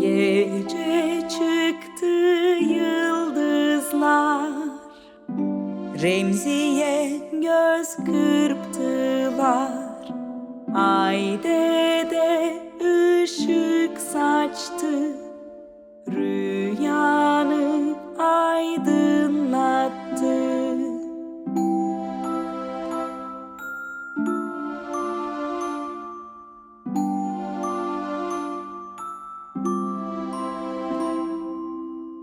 Gece çıktı yıldızlar. Remziye göz kırptılar. Ay dede ışık saçtı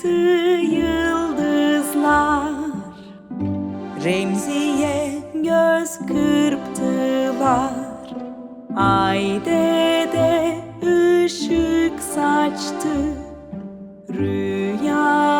çıktı yıldızlar. Remziye göz kırptılar. Ay dede ışık saçtı. Rüyanı